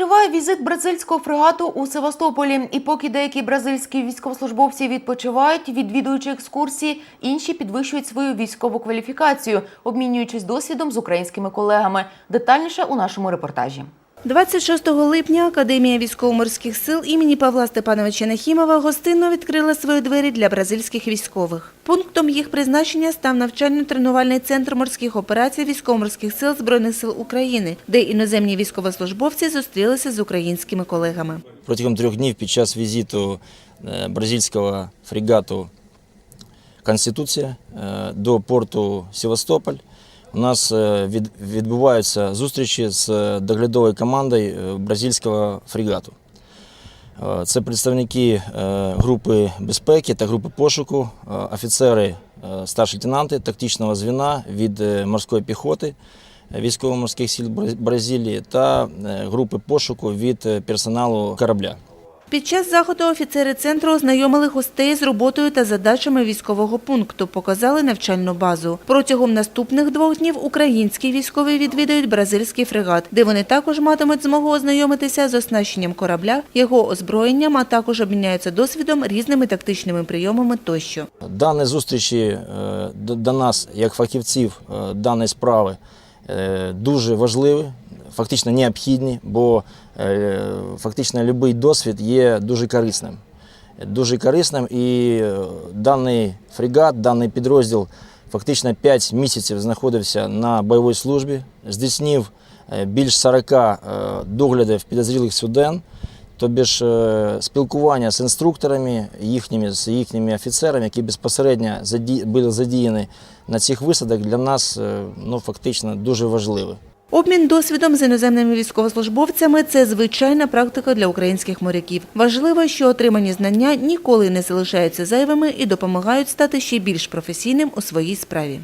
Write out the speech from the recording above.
Триває візит бразильського фрегату у Севастополі. І поки деякі бразильські військовослужбовці відпочивають, відвідуючи екскурсії, інші підвищують свою військову кваліфікацію, обмінюючись досвідом з українськими колегами. Детальніше у нашому репортажі. 26 липня Академія військово-морських сил імені Павла Степановича Нахімова гостинно відкрила свої двері для бразильських військових. Пунктом їх призначення став навчально-тренувальний центр морських операцій військово-морських сил Збройних сил України, де іноземні військовослужбовці зустрілися з українськими колегами. Протягом трьох днів під час візиту е, бразильського фрегату Конституція е, до порту Севастополь у нас е, від- відбуваються зустрічі з доглядовою командою е, бразильського фрегату. Е, Це представники е, групи безпеки та групи пошуку, е, офіцери, е, старші лейтенанти тактичного звіна від е, морської піхоти е, військово-морських Бра- Бразилії та е, групи пошуку від е, персоналу корабля. Під час заходу офіцери центру ознайомили гостей з роботою та задачами військового пункту, показали навчальну базу. Протягом наступних двох днів українські військові відвідують бразильський фрегат, де вони також матимуть змогу ознайомитися з оснащенням корабля, його озброєнням, а також обміняються досвідом різними тактичними прийомами тощо. Дані зустрічі е, до до нас, як фахівців е, даної справи, е, дуже важливі, фактично необхідні, бо е, фактично будь-який досвід є дуже корисним. Дуже корисним і е, даний фрегат, даний підрозділ фактично 5 місяців знаходився на бойовій службі, здійснив е, більш 40 е, доглядів підозрілих суден. Тобі ж спілкування з інструкторами, їхніми, з їхніми офіцерами, які безпосередньо були задіяні на цих висадах, для нас ну, фактично дуже важливе. Обмін досвідом з іноземними військовослужбовцями це звичайна практика для українських моряків. Важливо, що отримані знання ніколи не залишаються зайвими і допомагають стати ще більш професійним у своїй справі.